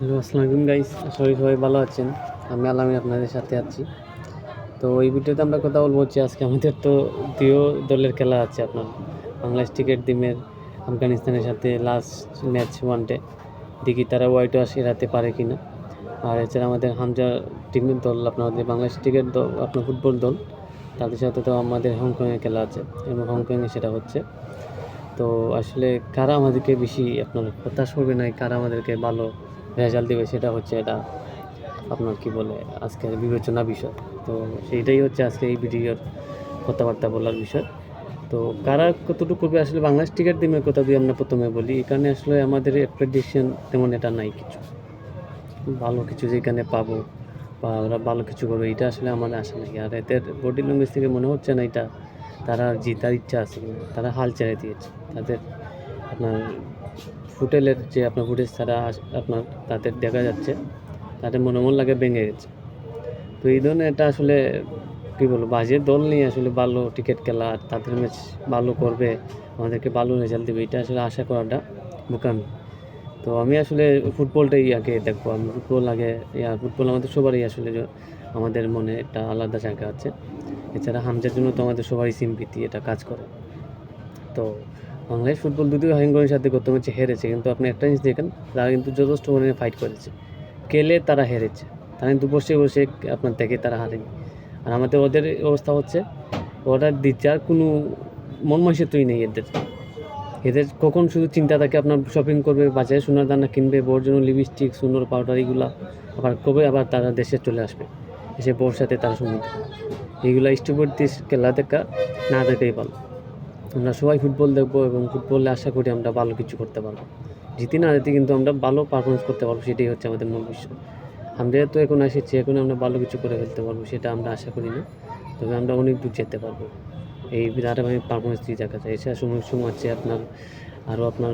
Hello, আসসালামু guys আশা করি সবাই ভালো আছেন। আমি আলামিন আপনাদের সাথে আছি। তো এই ভিডিওতে আমরা কথা বলব হচ্ছে আজকে আমাদের তো প্রিয় দলের খেলা আছে আপনার। বাংলাদেশ ক্রিকেট টিমের আফগানিস্তানের সাথে লাস্ট ম্যাচ ওয়ানডে দেখি তারা হোয়াইট ওয়াশ এড়াতে পারে কি না আর এছাড়া আমাদের হামজা টিমের দল, আপনাদের বাংলাদেশ ক্রিকেট দল, আপনার ফুটবল দল, তাদের সাথে তো আমাদের হংকংয়ে খেলা আছে। এবং হংকংয়ে সেটা হচ্ছে। তো আসলে কারা আমাদেরকে বেশি আপনার হতাশ করবে না? কারা আমাদেরকে ভালো রেজাল্ট দেবে, সেটা হচ্ছে এটা আপনার কি বলে আজকের বিবেচনা বিষয়। তো সেইটাই হচ্ছে আজকে এই ভিডিওর কথাবার্তা বলার বিষয়। তো কারা কতটুকু করবে, আসলে বাংলাদেশ টিকেট টিমের কথা দিয়ে আমরা প্রথমে বলি, এখানে আসলে আমাদের এক্সপেকটেশন তেমন এটা নাই কিছু। ভালো কিছু যেখানে পাবো বা ওরা ভালো কিছু করবে, এটা আসলে আমার আশা নাই। আর এদের বডি ল্যাঙ্গুয়েজ থেকে মনে হচ্ছে না এটা তারা জিতার ইচ্ছা আছে তারা হাল ছেড়ে দিয়েছে। তাদের আপনার ফুটেলের যে আপনার ফুটেজ ছাড়া আপনার তাদের দেখা যাচ্ছে তাদের মনে মন লাগে ভেঙে গেছে। তো এই ধরনের এটা আসলে, কী বলব, বাজে দল নিয়ে আসলে ভালো টিকিট খেলা তাদের ম্যাচ ভালো করবে, আমাদেরকে ভালো রেজাল্ট দেবে, এটা আসলে আশা করাটা বোকামি। তো আমি আসলে ফুটবলটাই আগে দেখব, আমি ফুটবল আগে, ইয়া, ফুটবল আমাদের সবারই আসলে আমাদের মনে একটা আলাদা জায়গা আছে। এছাড়া হামজার জন্য তো আমাদের সবারই সিম্পিতি, এটা কাজ করে। তো বাংলাদেশ ফুটবল যদিও হ্যাঙ্গনের সাথে গত ম্যাচে হেরেছে, কিন্তু আপনি একটা জিনিস দেখেন, তারা কিন্তু যথেষ্ট পরিমাণে ফাইট করেছে। কেলে তারা হেরেছে, তারা কিন্তু বসে বসে আপনার দেখে তারা হারেনি। আর আমাদের ওদের অবস্থা হচ্ছে, ওরা দিচ্ছে আর কোনো মন মানসিকতাই নেই এদের। এদের কখন শুধু চিন্তা থাকে আপনার শপিং করবে, বাজারে সোনার দানা কিনবে বোর জন্য লিপস্টিক সুন্দর পাউডার এগুলা, আবার কবে আবার তারা দেশে চলে আসবে? এসে বোর সাথে তারা সমুদ্র এইগুলা স্টুপের দেশ খেলা দেখা না দেখাই ভালো। আমরা সবাই ফুটবল দেখব এবং ফুটবলে আশা করি আমরা ভালো কিছু করতে পারব। জিতি না জিতি কিন্তু আমরা ভালো পারফরমেন্স করতে পারব, সেটাই হচ্ছে আমাদের মূল বিষয়। আমরা তো এখন এসেছি, এখন আমরা ভালো কিছু করে ফেলতে পারব, সেটা আমরা আশা করি না। তবে আমরা অনেক দূর যেতে পারব। এই ধারাবাহিক পারফরমেন্স দিয়ে দেখা যায়। এছাড়া সময় সময় আছে আপনার, আরও আপনার